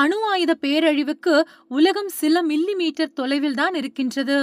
அணு ஆயுத பேரழிவுக்கு உலகம் சில மில்லி மீட்டர் தொலைவில் தான் இருக்கின்றது.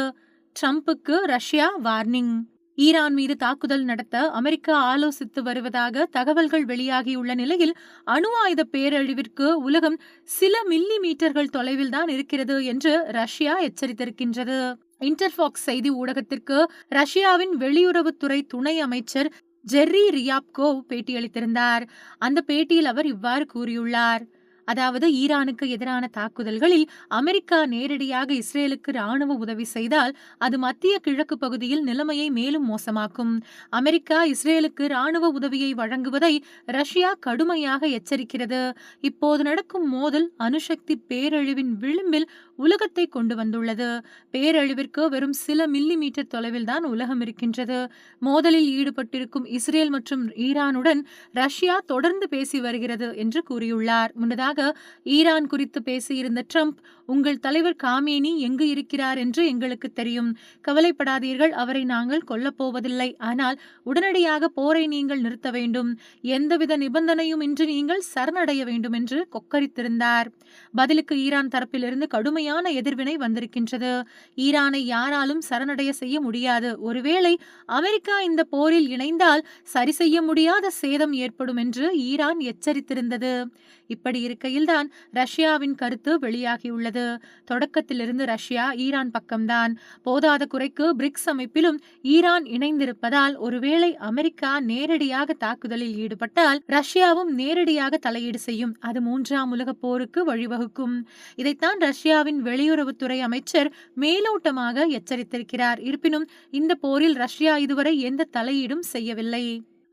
ட்ரம்புக்கு ரஷ்யா வார்னிங். ஈரான் மீது தாக்குதல் நடத்த அமெரிக்கா ஆலோசித்து வருவதாக தகவல்கள் வெளியாகியுள்ள நிலையில் அணு ஆயுத பேரழிவிற்கு உலகம் சில மில்லி மீட்டர்கள் தொலைவில் தான் இருக்கிறது என்று ரஷ்யா எச்சரித்திருக்கின்றது. இன்டர்பாக்ஸ் செய்தி ஊடகத்திற்கு ரஷ்யாவின் வெளியுறவுத்துறை துணை அமைச்சர் ஜெர்ரி ரியாப்கோவ் பேட்டியளித்திருந்தார். அந்த பேட்டியில் அவர் இவ்வாறு கூறியுள்ளார். அதாவது ஈரானுக்கு எதிரான தாக்குதல்களில் அமெரிக்கா நேரடியாக இஸ்ரேலுக்கு ராணுவ உதவி செய்தால் அது மத்திய கிழக்கு பகுதியில் நிலைமையை மேலும் மோசமாக்கும். அமெரிக்கா இஸ்ரேலுக்கு ராணுவ உதவியை வழங்குவதை ரஷ்யா கடுமையாக எச்சரிக்கிறது. இப்போது நடக்கும் மோதல் அணுசக்தி பேரழிவின் விளிம்பில் உலகத்தை கொண்டு வந்துள்ளது. பேரழிவிற்கு வெறும் சில மில்லி மீட்டர் தொலைவில் தான் உலகம் இருக்கின்றது. மோதலில் ஈடுபட்டிருக்கும் இஸ்ரேல் மற்றும் ஈரானுடன் ரஷ்யா தொடர்ந்து பேசி வருகிறது என்று கூறியுள்ளார். முன்னதாக ஈரான் குறித்து பேசியிருந்த ட்ரம்ப் உங்கள் தலைவர் காமேனி எங்கு இருக்கிறார் என்று எங்களுக்கு தெரியும். கவலைப்படாதீர்கள் அவரை நாங்கள் கொல்லப் போவதில்லை. ஆனால் உடனடியாக போரை நீங்கள் நிறுத்த வேண்டும். எந்தவித நிபந்தனையும் இன்றி நீங்கள் சரணடைய வேண்டும் என்று கொக்கரித்திருந்தார். பதிலுக்கு ஈரான் தரப்பிலிருந்து கடுமையான எதிர்வினை வந்திருக்கின்றது. ஈரானை யாராலும் சரணடைய செய்ய முடியாது. ஒருவேளை அமெரிக்கா இந்த போரில் இணைந்தால் சரி செய்ய முடியாத சேதம் ஏற்படும் என்று ஈரான் எச்சரித்திருந்தது. இப்படி இருக்க இருக்கையில்தான் ரஷ்யாவின் கருத்து வெளியாகியுள்ளது. தொடக்கத்திலிருந்து ரஷ்யா ஈரான் பக்கம்தான். போதாத குறைக்கு பிரிக்ஸ் அமைப்பிலும் ஈரான் இணைந்திருப்பதால் ஒருவேளை அமெரிக்கா நேரடியாக தாக்குதலில் ஈடுபட்டால் ரஷ்யாவும் நேரடியாக தலையீடு செய்யும். அது மூன்றாம் உலக போருக்கு வழிவகுக்கும். இதைத்தான் ரஷ்யாவின் வெளியுறவுத்துறை அமைச்சர் மேலோட்டமாக எச்சரித்திருக்கிறார். இருப்பினும் இந்த போரில் ரஷ்யா இதுவரை எந்த தலையீடும் செய்யவில்லை.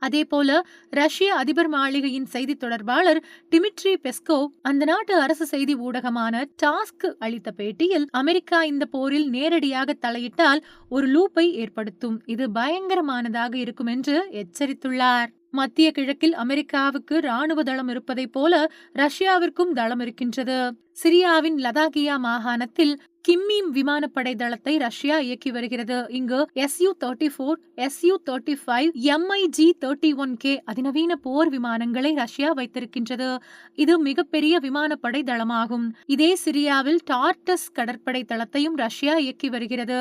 அதேபோல ரஷ்ய அதிபர் மாளிகையின் செய்தி தொடர்பாளர் டிமிட்ரி பெஸ்கோவ் அந்த நாட்டு அரசு செய்தி ஊடகமான டாஸ்க் அளித்த பேட்டியில் அமெரிக்கா இந்த போரில் நேரடியாக தலையிட்டால் ஒரு லூப்பை ஏற்படுத்தும். இது பயங்கரமானதாக இருக்கும் என்று எச்சரித்துள்ளார். மத்திய கிழக்கில் அமெரிக்காவுக்கு ராணுவ தளம் இருப்பதைப் போல ரஷ்யாவிற்கும் தளம் இருக்கின்றது. சிரியாவின் லதாகியா மாகாணத்தில் கிம்மீம் விமானப்படை தளத்தை ரஷ்யா இயக்கி வருகிறது. இங்கு S U thirty four S U thirty five M I G thirty one K அதிநவீன போர் விமானங்களை ரஷ்யா வைத்திருக்கின்றது. இது மிகப்பெரிய விமானப்படை தளமாகும் இதே சிரியாவில் டார்டஸ் கடற்படை தளத்தையும் ரஷ்யா இயக்கி வருகிறது.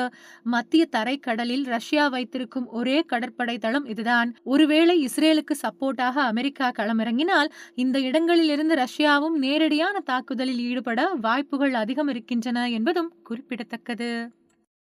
மத்திய தரைக்கடலில் ரஷ்யா வைத்திருக்கும் ஒரே கடற்படை தளம் இதுதான். ஒருவேளை இஸ்ரேலுக்கு சப்போர்ட்டாக அமெரிக்கா களமிறங்கினால் இந்த இடங்களிலிருந்து ரஷ்யாவும் நேரடியான தாக்குதலில் ஈடுபட வாய்ப்புகள் அதிகம் இருக்கின்றன என்பதும் குறிப்பிடத்தக்கது.